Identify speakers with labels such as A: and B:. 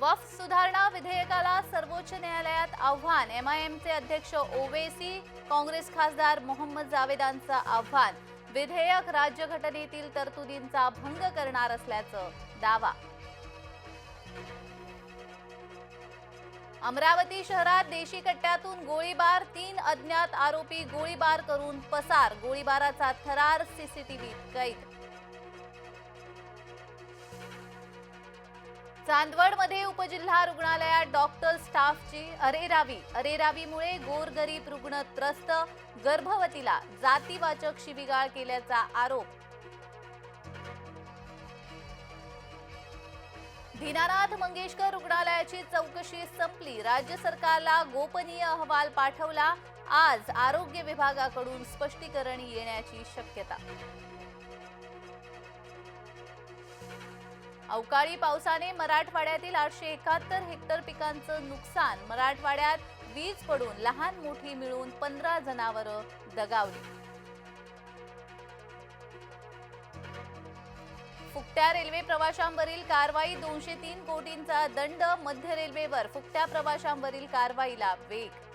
A: वफ सुधारणा विधेयकाला सर्वोच्च न्यायालयात आव्हान. एमआयएमचे अध्यक्ष ओवेसी काँग्रेस खासदार मोहम्मद जावेदांचं आव्हान. विधेयक राज्यघटनेतील तरतुदींचा भंग करणार असल्याचं दावा. अमरावती शहरात देशी कट्ट्यातून गोळीबार तीन अज्ञात आरोपी गोळीबार करून पसार. गोळीबाराचा थरार सीसीटीव्हीत कैद. चांदवडमध्ये उपजिल्हा रुग्णालयात डॉक्टर स्टाफची अरेरावी. अरेरावीमुळे गोरगरीब रुग्ण त्रस्त गर्भवतीला जातीवाचक शिबिगाळ केल्याचा आरोप. दीनानाथ मंगेशकर रुग्णालयाची चौकशी संपली. राज्य सरकारला गोपनीय अहवाल पाठवला. आज आरोग्य विभागाकडून स्पष्टीकरण येण्याची शक्यता. अवकाळी पावसाने मराठवाड्यातील आठशे एकाहत्तर हेक्टर पिकांचं नुकसान. मराठवाड्यात वीज पडून लहान मोठी मिळून पंधरा जनावरं दगावली. फुकट्या रेल्वे प्रवाशांवरील कारवाई दोनशे तीन कोटींचा दंड. मध्य रेल्वेवर फुकट्या प्रवाशांवरील कारवाईला वेग